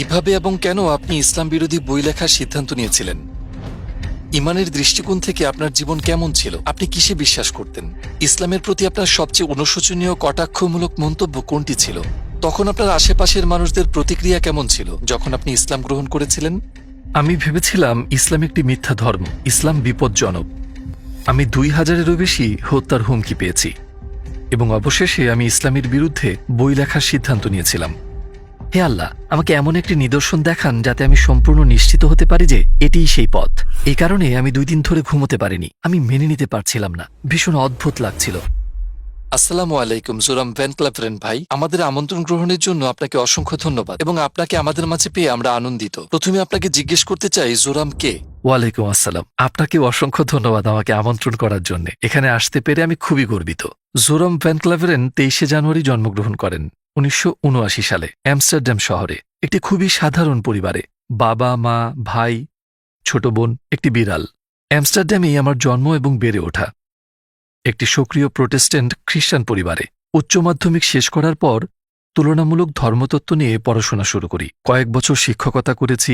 কীভাবে এবং কেন আপনি ইসলাম বিরোধী বই লেখার সিদ্ধান্ত নিয়েছিলেন? ইমানের দৃষ্টিকোণ থেকে আপনার জীবন কেমন ছিল? আপনি কিসে বিশ্বাস করতেন? ইসলামের প্রতি আপনার সবচেয়ে অনুশোচনীয়, কটাক্ষমূলক মন্তব্য কোনটি ছিল? তখন আপনার আশেপাশের মানুষদের প্রতিক্রিয়া কেমন ছিল যখন আপনি ইসলাম গ্রহণ করেছিলেন? আমি ভেবেছিলাম ইসলাম একটি মিথ্যা ধর্ম, ইসলাম বিপজ্জনক। আমি দুই হাজারেরও বেশি হত্যার হুমকি পেয়েছি। এবং অবশেষে আমি ইসলামের বিরুদ্ধে বই লেখার সিদ্ধান্ত নিয়েছিলাম। হে আল্লাহ আমাকে এমন একটি নিদর্শন দেখান যাতে আমি সম্পূর্ণ নিশ্চিত হতে পারি যে এটিই সেই পথ। এই কারণে আমি দুই দিন ধরে ঘুমোতে পারিনি। আমি মেনে নিতে পারছিলাম না। ভীষণ অদ্ভুত লাগছিল। আসসালামু আলাইকুম জোরাম ভ্যান ক্লাভরেন ভাই। আমাদের আমন্ত্রণ গ্রহণের জন্য আপনাকে অসংখ্য ধন্যবাদ এবং আপনাকে আমাদের মাঝে পেয়ে আমরা আনন্দিত। প্রথমে আপনাকে জিজ্ঞেস করতে চাই জোরাম কে? ওয়ালাইকুম আসসালাম। আপনাকে অসংখ্য ধন্যবাদ আমাকে আমন্ত্রণ করার জন্য। এখানে আসতে পেরে আমি খুবই গর্বিত। জোরাম ভ্যান ক্লাভেরেন তেইশে জানুয়ারি জন্মগ্রহণ করেন। উনিশশো উনআশি সালে অ্যামস্টারডাম শহরে একটি খুবই সাধারণ পরিবারে বাবা, মা, ভাই, ছোট বোন, একটি বিড়াল। অ্যামস্টারডামেই আমার জন্ম এবং বেড়ে ওঠা। একটি সক্রিয় প্রোটেস্ট্যান্ট খ্রিস্টান পরিবারে উচ্চ মাধ্যমিক শেষ করার পর তুলনামূলক ধর্মতত্ত্ব নিয়ে পড়াশোনা শুরু করি। কয়েক বছর শিক্ষকতা করেছি।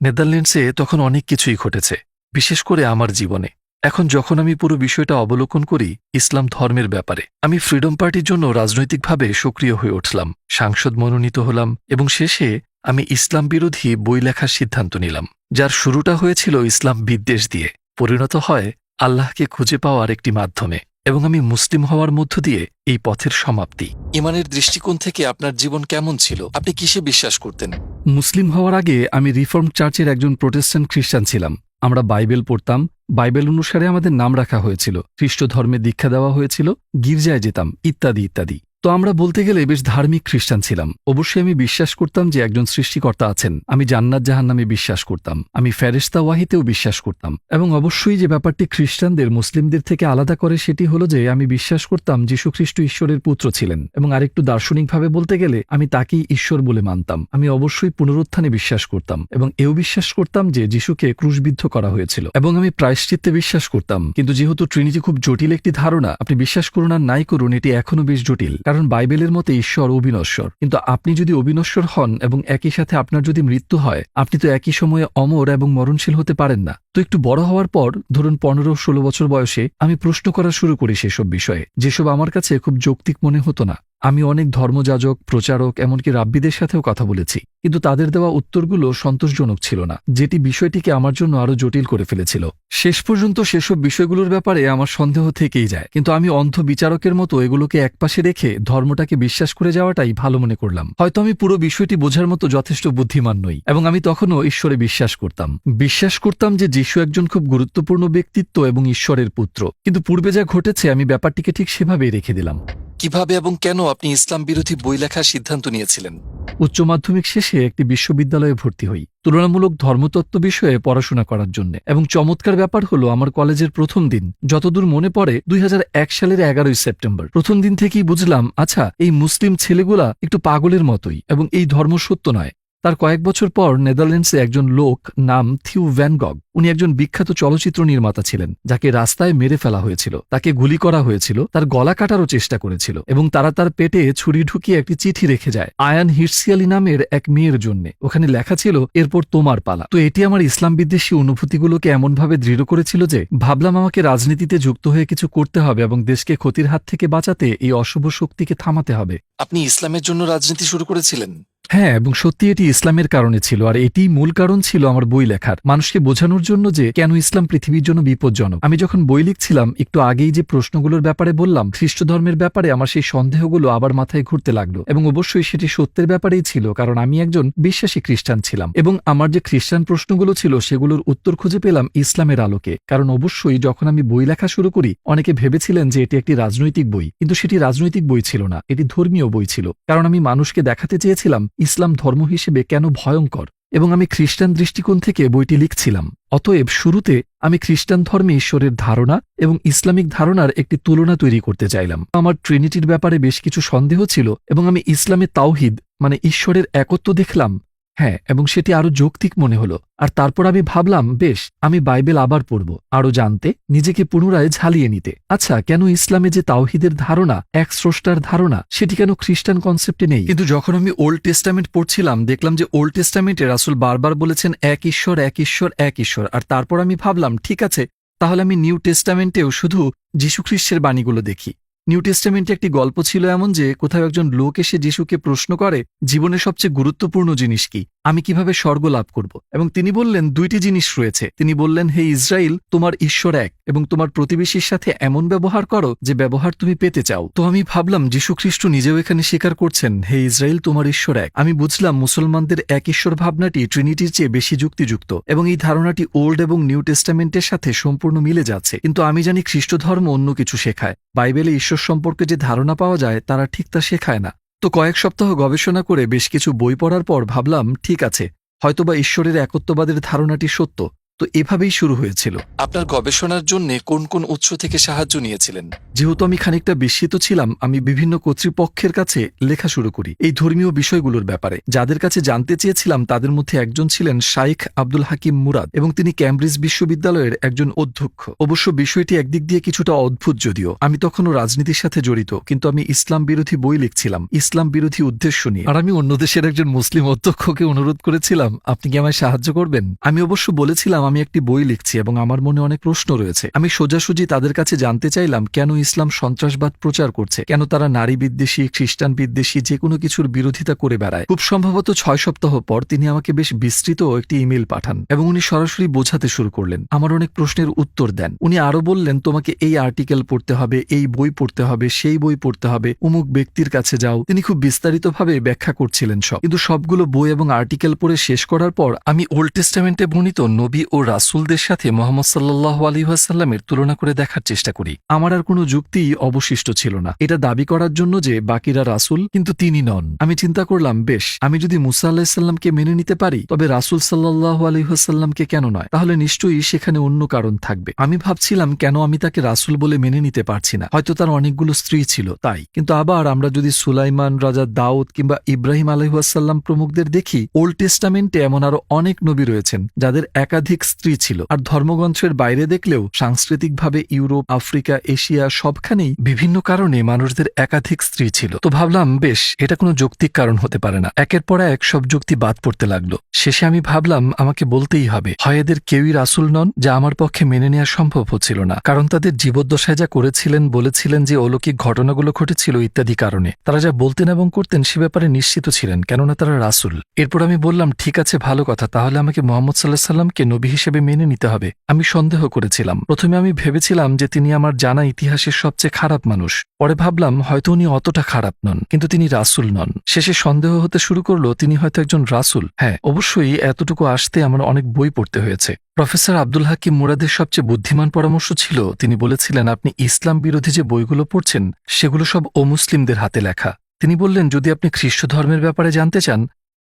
নেদারল্যান্ডসে তখন অনেক কিছুই ঘটেছে, বিশেষ করে আমার জীবনে। এখন যখন আমি পুরো বিষয়টা অবলোকন করি, ইসলাম ধর্মের ব্যাপারে, আমি ফ্রিডম পার্টির জন্য রাজনৈতিকভাবে সক্রিয় হয়ে উঠলাম, সাংসদ মনোনীত হলাম, এবং শেষে আমি ইসলাম বিরোধী বই লেখার সিদ্ধান্ত নিলাম, যার শুরুটা হয়েছিল ইসলাম বিদ্বেষ দিয়ে, পরিণত হয় আল্লাহকে খুঁজে পাওয়ার একটি মাধ্যমে, এবং আমি মুসলিম হওয়ার মধ্য দিয়ে এই পথের সমাপ্তি। ইমানের দৃষ্টিকোণ থেকে আপনার জীবন কেমন ছিল? আপনি কিসে বিশ্বাস করতেন? মুসলিম হওয়ার আগে আমি রিফর্ম চার্চের একজন প্রোটেস্ট্যান্ট খ্রিস্টান ছিলাম, আমরা বাইবেল পড়তাম বাইবেল অনুসারে আমাদের নাম রাখা হয়েছিল খ্রিস্ট ধর্মে দীক্ষা দেওয়া হয়েছিল, গির্জায় যেতাম, ইত্যাদি ইত্যাদি। তো আমরা বলতে গেলে বেশ ধার্মিক খ্রিস্টান ছিলাম। অবশ্যই আমি বিশ্বাস করতাম যে একজন সৃষ্টিকর্তা আছেন। আমি জান্নাত জাহান নামে বিশ্বাস করতাম। আমি ফেরেস্তা ওয়াহিতেও বিশ্বাস করতাম। এবং অবশ্যই যে ব্যাপারটি খ্রিস্টানদের, মুসলিমদের থেকে আলাদা করে সেটি হলো যে আমি বিশ্বাস করতাম যীশুখ্রিস্ট ঈশ্বরের পুত্র ছিলেন। এবং আরেকটু দার্শনিকভাবে বলতে গেলে আমি তাকেই ঈশ্বর বলে মানতাম। আমি অবশ্যই পুনরুত্থানে বিশ্বাস করতাম এবং এও বিশ্বাস করতাম যে যিশুকে ক্রুশবিদ্ধ করা হয়েছিল। এবং আমি প্রায়শ্চিত্তে বিশ্বাস করতাম। কিন্তু যেহেতু ট্রিনিটি খুব জটিল একটি ধারণা, আপনি বিশ্বাস করুন আর নাই করুন, এটি এখনও বেশ জটিল। কারণ বাইবেলের মতে ঈশ্বর অবিনশ্বর। কিন্তু আপনি যদি অবিনশ্বর হন এবং একই সাথে আপনার যদি মৃত্যু হয়, আপনি তো একই সময়ে অমর এবং মরণশীল হতে পারেন না। তো একটু বড় হওয়ার পর, ধরুন পনেরো ষোলো বছর বয়সে, আমি প্রশ্ন করা শুরু করি সেসব বিষয়ে। যেসব আমার কাছে খুব যৌক্তিক মনে হতো না। আমি অনেক ধর্মযাজক, প্রচারক, এমনকি রাব্বিদের সাথেও কথা বলেছি। কিন্তু তাদের দেওয়া উত্তরগুলো সন্তোষজনক ছিল না, যেটি বিষয়টিকে আমার জন্য আরও জটিল করে ফেলেছিল। শেষ পর্যন্ত সেসব বিষয়গুলোর ব্যাপারে আমার সন্দেহ থেকেই যায়, কিন্তু আমি অন্ধ বিচারকের মতো এগুলোকে একপাশে রেখে ধর্মটাকে বিশ্বাস করে যাওয়াটাই ভালো মনে করলাম। হয়তো আমি পুরো বিষয়টি বোঝার মতো যথেষ্ট বুদ্ধিমান নই, এবং আমি তখনও ঈশ্বরে বিশ্বাস করতাম। বিশ্বাস করতাম যে যিশু একজন খুব গুরুত্বপূর্ণ ব্যক্তিত্ব এবং ঈশ্বরের পুত্র। কিন্তু পূর্বে যা ঘটেছে, আমি ব্যাপারটিকে ঠিক সেভাবেই রেখে দিলাম। কীভাবে এবং কেন আপনি ইসলাম বিরোধী বই লেখার সিদ্ধান্ত নিয়েছিলেন? উচ্চ মাধ্যমিক শেষে একটি বিশ্ববিদ্যালয়ে ভর্তি হই, তুলনামূলক ধর্মতত্ত্ব বিষয়ে পড়াশোনা করার জন্য। এবং চমৎকার ব্যাপার হল, আমার কলেজের প্রথম দিন, যতদূর মনে পড়ে, দুই হাজার এক সালের এগারোই সেপ্টেম্বর। প্রথম দিন থেকেই বুঝলাম আচ্ছা এই মুসলিম ছেলেগুলা একটু পাগলের মতোই, এবং এই ধর্ম সত্য নয়। তার কয়েক বছর পর নেদারল্যান্ডসে একজন লোক নাম থিউ ভ্যানগগ উনি একজন বিখ্যাত চলচ্চিত্র নির্মাতা ছিলেন, যাকে রাস্তায় মেরে ফেলা হয়েছিল, তাকে গুলি করা হয়েছিল, তার গলা কাটারও চেষ্টা করেছিল এবং তারা তার পেটে ছুরি ঢুকিয়ে একটি চিঠি রেখে যায়, আয়ান হিরসিয়ালি নামের এক মেয়ের জন্য। ওখানে লেখা ছিল, এরপর তোমার পালা। তো এটি আমার ইসলাম বিদ্বেষী অনুভূতিগুলোকে এমনভাবে দৃঢ় করেছিল যে, ভাবলাম আমাকে রাজনীতিতে যুক্ত হয়ে কিছু করতে হবে এবং দেশকে ক্ষতির হাত থেকে বাঁচাতে এই অশুভ শক্তিকে থামাতে হবে। আপনি ইসলামের জন্য রাজনীতি শুরু করেছিলেন? হ্যাঁ এবং সত্যি এটি ইসলামের কারণে ছিল, আর এটি মূল কারণ ছিল আমার বই লেখার। মানুষকে বোঝানোর জন্য যে কেন ইসলাম পৃথিবীর জন্য বিপজ্জনক। আমি যখন বই লিখছিলাম, একটু আগেই যে প্রশ্নগুলোর ব্যাপারে বললাম খ্রিস্ট ধর্মের ব্যাপারে আমার সেই সন্দেহগুলো আবার মাথায় ঘুরতে লাগল। এবং অবশ্যই সেটি সত্যের ব্যাপারেই ছিল, কারণ আমি একজন বিশ্বাসী খ্রিস্টান ছিলাম। এবং আমার যে খ্রিস্টান প্রশ্নগুলো ছিল, সেগুলোর উত্তর খুঁজে পেলাম ইসলামের আলোকে। কারণ অবশ্যই যখন আমি বই লেখা শুরু করি, অনেকে ভেবেছিলেন যে এটি একটি রাজনৈতিক বই। কিন্তু সেটি রাজনৈতিক বই ছিল না, এটি ধর্মীয় বই ছিল। কারণ আমি মানুষকে দেখাতে চেয়েছিলাম ইসলাম ধর্ম হিসেবে কেন ভয়ঙ্কর? এবং আমি খ্রিস্টান দৃষ্টিকোণ থেকে বইটি লিখছিলাম। অতএব শুরুতে আমি খ্রিস্টান ধর্মে ঈশ্বরের ধারণা এবং ইসলামিক ধারণার একটি তুলনা তৈরি করতে চাইলাম। আমার ট্রিনিটির ব্যাপারে বেশ কিছু সন্দেহ ছিল এবং আমি ইসলামে তাওহিদ মানে ঈশ্বরের একত্ব দেখলাম। হ্যাঁ এবং সেটি আরও যৌক্তিক মনে হলো। আর তারপর আমি ভাবলাম, বেশ, আমি বাইবেল আবার পড়ব, আরও জানতে, নিজেকে পুনরায় ঝালিয়ে নিতে। আচ্ছা কেন ইসলামে যে তাওহিদের ধারণা, এক স্রষ্টার ধারণা, সেটি কেন খ্রিস্টান কনসেপ্টে নেই? কিন্তু যখন আমি ওল্ড টেস্টামেন্ট পড়ছিলাম, দেখলাম যে ওল্ড টেস্টামেন্টে রাসুল বারবার বলেছেন, এক ঈশ্বর এক ঈশ্বর এক ঈশ্বর। আর তারপর আমি ভাবলাম, ঠিক আছে, তাহলে আমি নিউ টেস্টামেন্টেও শুধু যীশুখ্রিস্টের বাণীগুলো দেখি। নিউ টেস্টামেন্টে একটি গল্প ছিল এমন যে, কোথাও একজন লোক এসে যিশুকে প্রশ্ন করে, জীবনের সবচেয়ে গুরুত্বপূর্ণ জিনিস কি? আমি কীভাবে স্বর্গ লাভ করব? এবং তিনি বললেন, দুইটি জিনিস রয়েছে। তিনি বললেন, হে ইসরায়েল, তোমার ঈশ্বর এক, এবং তোমার প্রতিবেশীর সাথে এমন ব্যবহার করো যে ব্যবহার তুমি পেতে চাও। তো আমি ভাবলাম, যীশুখ্রিস্ট নিজেও এখানে স্বীকার করছেন, হে ইসরায়েল, তোমার ঈশ্বর এক। আমি বুঝলাম, মুসলমানদের এক ঈশ্বর ভাবনাটি ট্রিনিটির চেয়ে বেশি যুক্তিযুক্ত, এবং এই ধারণাটি ওল্ড এবং নিউ টেস্টামেন্টের সাথে সম্পূর্ণ মিলে যাচ্ছে। কিন্তু আমি জানি খ্রিস্ট ধর্ম অন্য কিছু শেখায়। বাইবেলে ঈশ্বর সম্পর্কে যে ধারণা পাওয়া যায়, তারা ঠিক তা শেখায় না। তো কয়েক সপ্তাহ গবেষণা করে বেশ কিছু বই পড়ার পর ভাবলাম, ঠিক আছে, হয়তোবা ঈশ্বরের একত্ববাদের ধারণাটি সত্য। তো এভাবেই শুরু হয়েছিল। আপনার গবেষণার জন্য কোন কোন উৎস থেকে সাহায্য নিয়েছিলেন? যেহেতু আমি খানিকটা বিস্মিত ছিলাম আমি বিভিন্ন কর্তৃপক্ষের কাছে লেখা শুরু করি এই ধর্মীয় বিষয়গুলোর ব্যাপারে। যাদের কাছে জানতে চেয়েছিলাম তাদের মধ্যে একজন ছিলেন শাইখ আব্দুল হাকিম মুরাদ এবং তিনি ক্যামব্রিজ বিশ্ববিদ্যালয়ের একজন অধ্যক্ষ। অবশ্য বিষয়টি একদিক দিয়ে কিছুটা অদ্ভুত যদিও। আমি তখনও রাজনীতির সাথে জড়িত কিন্তু আমি ইসলাম বিরোধী বই লিখছিলাম ইসলাম বিরোধী উদ্দেশ্য নিয়ে। আর আমি অন্য দেশের একজন মুসলিম অধ্যক্ষকে অনুরোধ করেছিলাম আপনি কি আমায় সাহায্য করবেন? আমি অবশ্য বলেছিলাম আমি একটি বই লিখছি এবং আমার মনে অনেক প্রশ্ন রয়েছে। আমি সোজাসুজি তাদের কাছে জানতে চাইলাম, কেন ইসলাম সন্ত্রাসবাদ প্রচার করছে? কেন তারা নারী বিদ্বেষী, খ্রিস্টান বিদ্বেষী যে কোনো কিছুর বিরোধিতা করে বেড়ায়? খুব সম্ভবত ছয় সপ্তাহ পর তিনি আমাকে বেশ বিস্তৃত একটি ইমেল পাঠান এবং উনি সরাসরি বোঝাতে শুরু করলেন। আমার অনেক প্রশ্নের উত্তর দেন। উনি আরও বললেন, তোমাকে এই আর্টিকেল পড়তে হবে, এই বই পড়তে হবে, সেই বই পড়তে হবে, অমুক ব্যক্তির কাছে যাও। তিনি খুব বিস্তারিতভাবে ব্যাখ্যা করছিলেন সব। কিন্তু সবগুলো বই এবং আর্টিকেল পড়ে শেষ করার পর আমি ওল্ড টেস্টামেন্টে বর্ণিত নবী ও রাসুলদের সাথে মোহাম্মদ সাল্লাহ আলিহাসাল্লামের তুলনা করে দেখার চেষ্টা করি। আমার আর কোনো যুক্তি অবশিষ্ট ছিল না। এটা দাবি করার জন্য যে বাকিরা রাসুল, কিন্তু তিনি নন। আমি চিন্তা করলাম, বেশ, আমি যদি মুসা আল্লাহিসাল্লামকে মেনে নিতে পারি, তবে রাসুল সাল্লাহ আলিহাসাল্লামকে কেন নয়? তাহলে নিশ্চয়ই সেখানে অন্য কারণ থাকবে। আমি ভাবছিলাম, কেন আমি তাকে রাসুল বলে মেনে নিতে পারছি না? হয়তো তার অনেকগুলো স্ত্রী ছিল, তাই। কিন্তু আবার আমরা যদি সুলাইমান, রাজা দাউদ কিংবা ইব্রাহিম আলহাসাল্লাম প্রমুখদের দেখি, ওল্ড টেস্টামেন্টে এমন আরও অনেক নবী রয়েছেন, যাদের একাধিক স্ত্রী ছিল। আর ধর্মগ্রন্থের বাইরে দেখলেও সাংস্কৃতিকভাবে ইউরোপ, আফ্রিকা, এশিয়া সবখানেই বিভিন্ন কারণে মানুষদের একাধিক স্ত্রী ছিল। তো ভাবলাম, বেশ, এটা কোনো যৌক্তিক কারণ হতে পারে না। একের পর এক সব যুক্তি বাদ পড়তে লাগল। শেষে আমি ভাবলাম, আমাকে বলতেই হবে, হয় এদের কেউই রাসুল নন, যা আমার পক্ষে মেনে নেওয়া সম্ভব হচ্ছিল না। কারণ তাদের জীবদ্দশায় যা করেছিলেন, বলেছিলেন যে অলৌকিক ঘটনাগুলো ঘটেছিল ইত্যাদি কারণে। তারা যা বলতেন এবং করতেন সে ব্যাপারে নিশ্চিত ছিলেন, কেননা তারা রাসুল। এরপর আমি বললাম, ঠিক আছে, ভালো কথা। তাহলে আমাকে মোহাম্মদ সাল্লাহ সাল্লামকে নবী হিসেবে মেনে নিতে হবে। আমি সন্দেহ করেছিলাম। প্রথমে আমি ভেবেছিলাম যে তিনি আমার জানা ইতিহাসের সবচেয়ে খারাপ মানুষ। পরে ভাবলাম, হয়তো উনি অতটা খারাপ নন, কিন্তু তিনি রাসুল নন। শেষে সন্দেহ হতে শুরু করল, তিনি হয়তো একজন রাসুল। হ্যাঁ অবশ্যই এতটুকু আসতে আমার অনেক বই পড়তে হয়েছে। প্রফেসর আব্দুল হাকিম মুরাদের সবচেয়ে বুদ্ধিমান পরামর্শ ছিল, তিনি বলেছিলেন, আপনি ইসলাম বিরোধী যে বইগুলো পড়ছেন, সেগুলো সব অমুসলিমদের হাতে লেখা। তিনি বললেন, যদি আপনি খ্রিস্ট ধর্মের ব্যাপারে জানতে চান,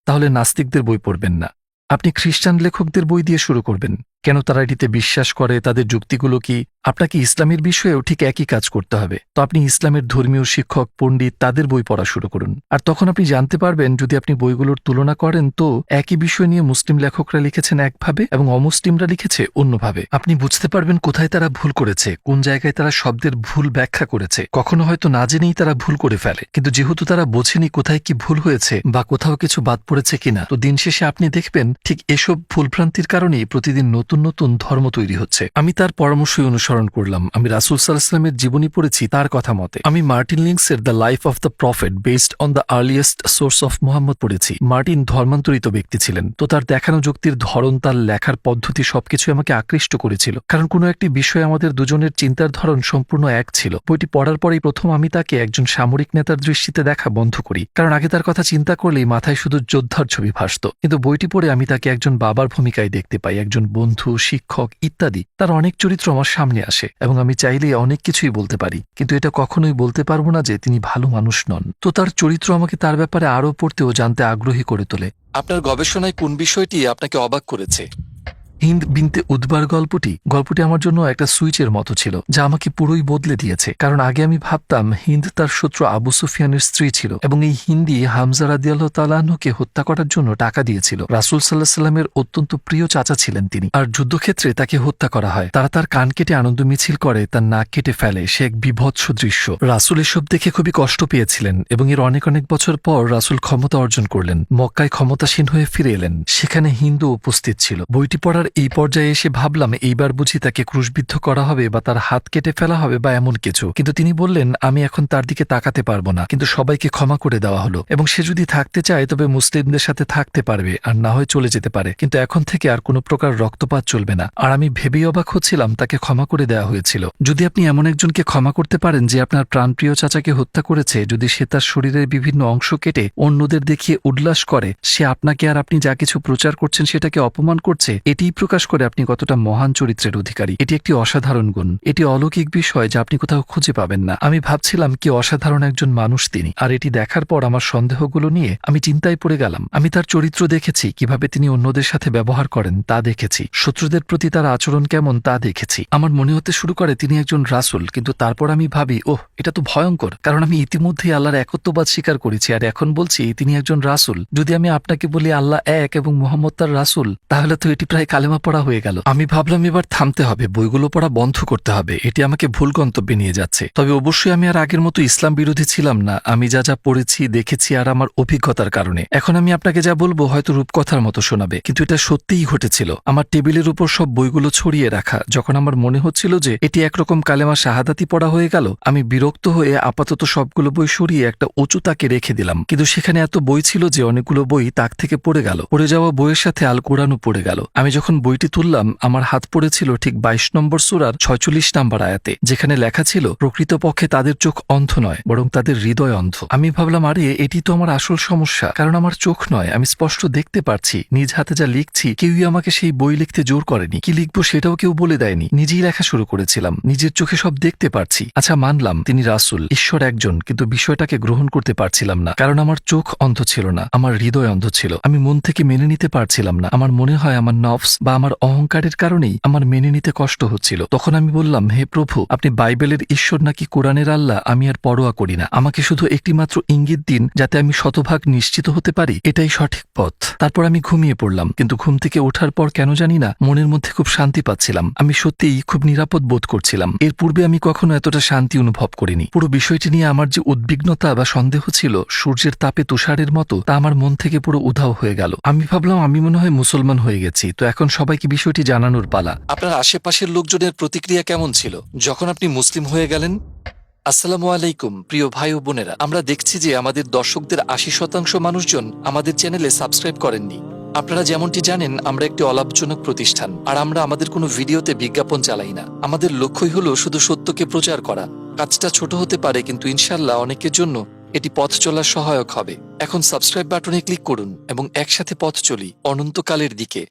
তাহলে নাস্তিকদের বই পড়বেন না। আপনি খ্রিস্টান লেখকদের বই দিয়ে শুরু করবেন। কেন তারা এটিতে বিশ্বাস করে, তাদের যুক্তিগুলো কি? আপনাকে ইসলামের বিষয়েও ঠিক একই কাজ করতে হবে। তো আপনি ইসলামের ধর্মীয় শিক্ষক, পণ্ডিত, তাদের বই পড়া শুরু করুন। আর তখন আপনি জানতে পারবেন, যদি আপনি বইগুলোর তুলনা করেন, তো একই বিষয় নিয়ে মুসলিম লেখকরা লিখেছেন একভাবে এবং অমুসলিমরা লিখেছে অন্যভাবে। আপনি বুঝতে পারবেন কোথায় তারা ভুল করেছে, কোন জায়গায় তারা শব্দের ভুল ব্যাখ্যা করেছে। কখনো হয়তো না জেনেই তারা ভুল করে ফেলে, কিন্তু যেহেতু তারা বোঝেনি কোথায় কি ভুল হয়েছে বা কোথাও কিছু বাদ পড়েছে কিনা, তো দিন শেষে আপনি দেখবেন, ঠিক এসব ভুলভ্রান্তির কারণেই প্রতিদিন নতুন নতুন নতুন ধর্ম তৈরি হচ্ছে। আমি তার পরামর্শই অনুসরণ করলাম। আমি রাসুল সাল্লাহামের জীবনী পড়েছি তার কথা মতে। আমি Martin লিংসের the life of the prophet based on the earliest source of Muhammad পড়েছি। মার্টিন ধর্মান্তরিত ব্যক্তি ছিলেন। তো তার দেখানো যুক্তির ধরন, তার লেখার পদ্ধতি সবকিছু আমাকে আকৃষ্ট করেছিল। কারণ কোনো একটি বিষয়ে আমাদের দুজনের চিন্তার ধরন সম্পূর্ণ এক ছিল। বইটি পড়ার পরেই প্রথম আমি তাকে একজন সামরিক নেতার দৃষ্টিতে দেখা বন্ধ করি। কারণ আগে তার কথা চিন্তা করলেই মাথায় শুধু যোদ্ধার ছবি ভাসত। কিন্তু বইটি পড়ে আমি তাকে একজন বাবার ভূমিকায় দেখতে পাই, একজন বন্ধু। শিক্ষক ইত্যাদি, তার অনেক চরিত্র আমার সামনে আসে এবং আমি চাইলে অনেক কিছুই বলতে পারি। কিন্তু এটা কখনোই বলতে পারব না যে তিনি ভালো মানুষ নন। তো তার চরিত্র আমাকে তার ব্যাপারে আরও পড়তে ও জানতে আগ্রহী করে তোলে। আপনার গবেষণায় কোন বিষয়টি আপনাকে অবাক করেছে? হিন্দ বিনতে উদ্বার গল্পটি গল্পটি আমার জন্য একটা সুইচের মতো ছিল, যা আমাকে পুরোই বদলে দিয়েছে। কারণ আগে আমি ভাবতাম, হিন্দ তার শত্রু আবু সুফিয়ানের স্ত্রী ছিল, এবং এই হিন্দি হামজা রাদিয়াল্লাহ তালাহকে হত্যা করার জন্য টাকা দিয়েছিল। রাসুল সাল্লাহ সাল্লামের অত্যন্ত প্রিয় চাচা ছিলেন তিনি। আর যুদ্ধক্ষেত্রে তাকে হত্যা করা হয়। তারা তার কান কেটে আনন্দ মিছিল করে, তার নাক কেটে ফেলে। সে এক বিভৎস দৃশ্য। রাসুল এসব দেখে খুবই কষ্ট পেয়েছিলেন, এবং এর অনেক অনেক বছর পর রাসুল ক্ষমতা অর্জন করলেন। মক্কায় ক্ষমতাসীন হয়ে ফিরে এলেন। সেখানে হিন্দু উপস্থিত ছিল। বইটি পড়ার এই পর্যায়ে এসে ভাবলাম, এইবার বুঝি তাকে ক্রুশবিদ্ধ করা হবে বা তার হাত কেটে ফেলা হবে বা এমন কিছু। কিন্তু তিনি বললেন, আমি এখন তার দিকে তাকাতে পারব না। কিন্তু সবাইকে ক্ষমা করে দেওয়া হলো। এবং সে যদি থাকতে চায়, তবে মুসলিমদের সাথে থাকতে পারবে আর না হয় চলে যেতে পারে। কিন্তু এখন থেকে আর কোনো প্রকার রক্তপাত চলবে না। আর আমি ভেবেই অবাক হচ্ছিলাম, তাকে ক্ষমা করে দেওয়া হয়েছিল। যদি আপনি এমন একজনকে ক্ষমা করতে পারেন, যে আপনার প্রাণপ্রিয় চাচাকে হত্যা করেছে, যদি সে তার শরীরের বিভিন্ন অংশ কেটে অন্যদের দেখিয়ে উল্লাস করে, সে আপনাকে আর আপনি যা কিছু প্রচার করছেন সেটাকে অপমান করছে, এটিই প্রকাশ করে আপনি কতটা মহান চরিত্রের অধিকারী। এটি একটি অসাধারণ গুণ। এটি অলৌকিক বিষয় যা আপনি কোথাও খুঁজে পাবেন না। আমি ভাবছিলাম কি অসাধারণ একজন মানুষ তিনি। আর এটি দেখার পর আমার সন্দেহগুলো নিয়ে আমি চিন্তায় পড়ে গেলাম। আমি তার চরিত্র দেখেছি, কীভাবে তিনি অন্যদের সাথে ব্যবহার করেন, তা দেখেছি। শত্রুদের প্রতি তার আচরণ কেমন, তা দেখেছি। আমার মনে হতে শুরু করে তিনি একজন রাসুল, কিন্তু তারপর আমি ভাবি, ওহ, এটা তো ভয়ঙ্কর। কারণ আমি ইতিমধ্যেই আল্লাহর একত্ববাদ স্বীকার করেছি, আর এখন বলছি তিনি একজন রাসুল। যদি আমি আপনাকে বলি আল্লাহ এক এবং মোহাম্মদ তার রাসুল, তাহলে তো এটি প্রায় কালেমা পড়া হয়ে গেল। আমি ভাবলাম এবার থামতে হবে, বইগুলো পড়া বন্ধ করতে হবে, এটি আমাকে ভুল গন্তব্যে নিয়ে যাচ্ছে। তবে অবশ্যই আমি আর আগের মতো ইসলাম বিরোধী ছিলাম না, আমি যা যা পড়েছি, দেখেছি আর আমার অভিজ্ঞতার কারণে। এখন আমি আপনাকে যা বলব হয়তো রূপকথার মতো শোনাবে, কিন্তু এটা সত্যিই ঘটেছিল। আমার টেবিলের উপর সব বইগুলো ছড়িয়ে রাখা, যখন আমার মনে হচ্ছিল যে এটি একরকম কালেমা শাহাদাতি পড়া হয়ে গেল, আমি বিরক্ত হয়ে আপাতত সবগুলো বই সরিয়ে একটা উঁচু তাকে রেখে দিলাম। কিন্তু সেখানে এত বই ছিল যে অনেকগুলো বই তাক থেকে পড়ে গেল, পড়ে যাওয়া বইয়ের সাথে আল কোরআনও পড়ে গেল। আমি যখন বইটি তুললাম, আমার হাত পড়েছিল ঠিক বাইশ নম্বর সুরার ছয়চল্লিশ নম্বর আয়াতে, যেখানে লেখা ছিল, প্রকৃতপক্ষে তাদের চোখ অন্ধ নয়, বরং তাদের হৃদয় অন্ধ। আমি ভাবলাম, আরে, এটি তো আমার আসল সমস্যা, কারণ আমার চোখ নয়, আমি স্পষ্ট দেখতে পারছি, নিজ হাতে যা লিখছি, কেউই আমাকে সেই বই লিখতে জোর করেনি। কি লিখব সেটাও কেউ বলে দেয়নি, নিজেই লেখা শুরু করেছিলাম, নিজের চোখে সব দেখতে পারছি। আচ্ছা মানলাম, তিনি রাসুল, ঈশ্বর একজন, কিন্তু বিষয়টাকে গ্রহণ করতে পারছিলাম না, কারণ আমার চোখ অন্ধ ছিল না, আমার হৃদয় অন্ধ ছিল, আমি মন থেকে মেনে নিতে পারছিলাম না, আমার মনে হয় আমার নফস বা আমার অহংকারের কারণেই আমার মেনে নিতে কষ্ট হচ্ছিল। তখন আমি বললাম, হে প্রভু, আপনি বাইবেলের ঈশ্বর নাকি কোরআনের আল্লাহ? আমি আর পরোয়া করি না। আমাকে শুধু একটিমাত্র ইঙ্গিত দিন যাতে আমি শতভাগ নিশ্চিত হতে পারি। এটাই সঠিক পথ। তারপর আমি ঘুমিয়ে পড়লাম, কিন্তু ঘুম থেকে ওঠার পর কেন জানি না মনের মধ্যে খুব শান্তি পাচ্ছিলাম। আমি সত্যিই খুব নিরাপদ বোধ করছিলাম। এর পূর্বে আমি কখনো এতটা শান্তি অনুভব করিনি। পুরো বিষয়টি নিয়ে আমার যে উদ্বিগ্নতা বা সন্দেহ ছিল, সূর্যের তাপে তুষারের মতো, তা আমার মন থেকে পুরো উধাও হয়ে গেল। আমি ভাবলাম, আমি মনে হয় মুসলমান হয়ে গেছি। তো এখন সবাইকে বিষয়টি জানানোর পালা। আপনার আশেপাশের লোকজনের প্রতিক্রিয়া কেমন ছিল? যখন আপনি মুসলিম হয়ে গেলেন? আসসালামু আলাইকুম, প্রিয় ভাই ও বোনেরা। আমরা দেখছি যে আমাদের দর্শকদের আশি শতাংশ মানুষজন আমাদের চ্যানেলে সাবস্ক্রাইব করেননি। আপনারা যেমনটি জানেন, আমরা একটি অলাভজনক প্রতিষ্ঠান। আর আমরা আমাদের কোনো ভিডিওতে বিজ্ঞাপন চালাই না। আমাদের লক্ষ্যই হলো শুধু সত্যকে প্রচার করা। কাজটা ছোট হতে পারে, কিন্তু ইনশাল্লাহ অনেকের জন্য এটি পথ চলার সহায়ক হবে। এখন সাবস্ক্রাইব বাটনে ক্লিক করুন এবং একসাথে পথ চলি। অনন্তকালের দিকে।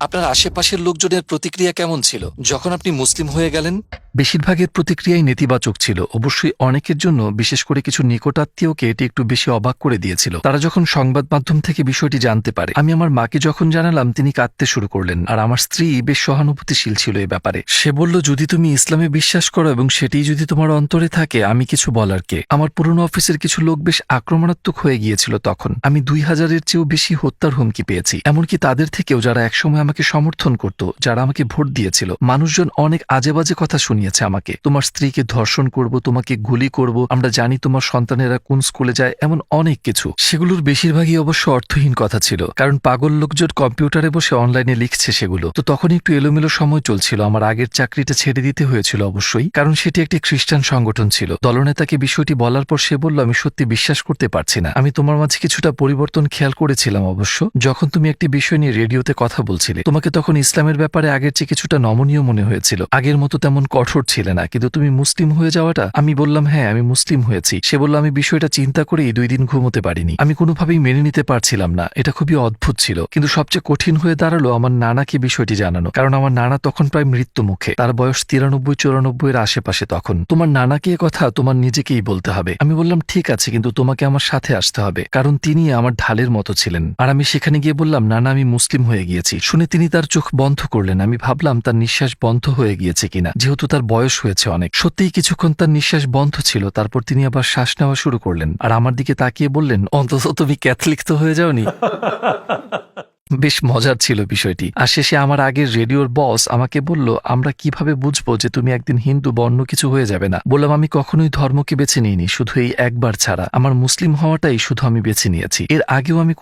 আপনার আশেপাশের লোকজনের প্রতিক্রিয়া কেমন ছিল? যখন আপনি মুসলিম হয়ে গেলেন বেশিরভাগের প্রতিক্রিয়াই নেতিবাচক ছিল। অবশ্যই অনেকের জন্য, বিশেষ করে কিছু নিকটাত্মীয়কে এটি একটু বেশি অবাক করে দিয়েছিল। তারা যখন সংবাদ মাধ্যম থেকে বিষয়টি জানতে পারে, আমি আমার মাকে যখন জানালাম, তিনি কাঁদতে শুরু করলেন। আর আমার স্ত্রী বেশ সহানুভূতিশীল ছিল এ ব্যাপারে। সে বলল, যদি তুমি ইসলামে বিশ্বাস করো এবং সেটি যদি তোমার অন্তরে থাকে, আমি কিছু বলার কে? আমার পুরনো অফিসের কিছু লোক বেশ আক্রমণাত্মক হয়ে গিয়েছিল তখন। আমি দুই হাজারের চেয়েও বেশি হত্যার হুমকি পেয়েছি। এমনকি তাদের থেকেও যারা একসময় আমাকে সমর্থন করত, যারা আমাকে ভোট দিয়েছিল, মানুষজন অনেক আজে বাজে কথা শুনিয়েছে আমাকে, তোমার স্ত্রীকে ধর্ষণ করব, তোমাকে গুলি করব, আমরা জানি তোমার সন্তানেরা কোন স্কুলে যায়, এমন অনেক কিছু। সেগুলোর বেশিরভাগই অবশ্য অর্থহীন কথা ছিল, কারণ পাগল লোকজন কম্পিউটারে বসে অনলাইনে লিখছে সেগুলো। তো তখন একটু এলোমেলো সময় চলছিল, আমার আগের চাকরিটা ছেড়ে দিতে হয়েছিল অবশ্যই, কারণ সেটি একটি খ্রিস্টান সংগঠন ছিল। দলনেতাকে বিষয়টি বলার পর সে বলল, আমি সত্যি বিশ্বাস করতে পারছি না। আমি তোমার মাঝে কিছুটা পরিবর্তন খেয়াল করেছিলাম অবশ্য, যখন তুমি একটি বিষয় নিয়ে রেডিওতে কথা বলছিলে। তোমাকে তখন ইসলামের ব্যাপারে আগের চেয়ে কিছুটা নমনীয় মনে হয়েছিল। আগের মতো তেমন কঠোর কঠোর ছিলে না, কিন্তু তুমি মুসলিম হয়ে যাওয়াটা, আমি বললাম হ্যাঁ আমি মুসলিম হয়েছি। সে বলল, আমি বিষয়টা চিন্তা করেই দুই দিন ঘুমোতে পারিনি। আমি কোনোভাবেই মেনে নিতে পারছিলাম না। এটা খুবই অদ্ভুত ছিল। কিন্তু সবচেয়ে কঠিন হয়ে দাঁড়াল আমার নানাকে বিষয়টি জানানো। কারণ আমার নানা তখন প্রায় মৃত্যু মুখে। তার বয়স তিরানব্বই, চৌরানব্বই এর আশেপাশে তখন। তোমার নানাকে কথা তোমার নিজেকেই বলতে হবে। আমি বললাম, ঠিক আছে, কিন্তু তোমাকে আমার সাথে আসতে হবে। কারণ তিনি আমার ঢালের মতো ছিলেন। আর আমি সেখানে গিয়ে বললাম, নানা, আমি মুসলিম হয়ে গিয়েছি। শুনে তিনি তার চোখ বন্ধ করলেন। আমি ভাবলাম, তার নিঃশ্বাস বন্ধ হয়ে গিয়েছে কিনা। যেহেতু তার বয়স হয়েছে অনেক। সত্যিই কিছুক্ষণ তার নিঃশ্বাস বন্ধ ছিল, তারপর তিনি আবার শ্বাস নেওয়া শুরু করলেন। আর আমার দিকে তাকিয়ে বললেন, অন্তত তুমি ক্যাথলিক তো হয়ে যাওনি। বেশ মজার ছিল বিষয়টি। আর শেষে আমার আগের রেডিওর বস আমাকে বলল, আমরা কীভাবে বুঝব যে তুমি একদিন হিন্দু বর্ণ কিছু হয়ে যাবে না? বললাম, আমি কখনোই ধর্মকে বেছে নিইনি, শুধু এই একবার ছাড়া। আমার মুসলিম হওয়াটাই শুধু আমি বেছে নিয়েছি। এর আগেও আমি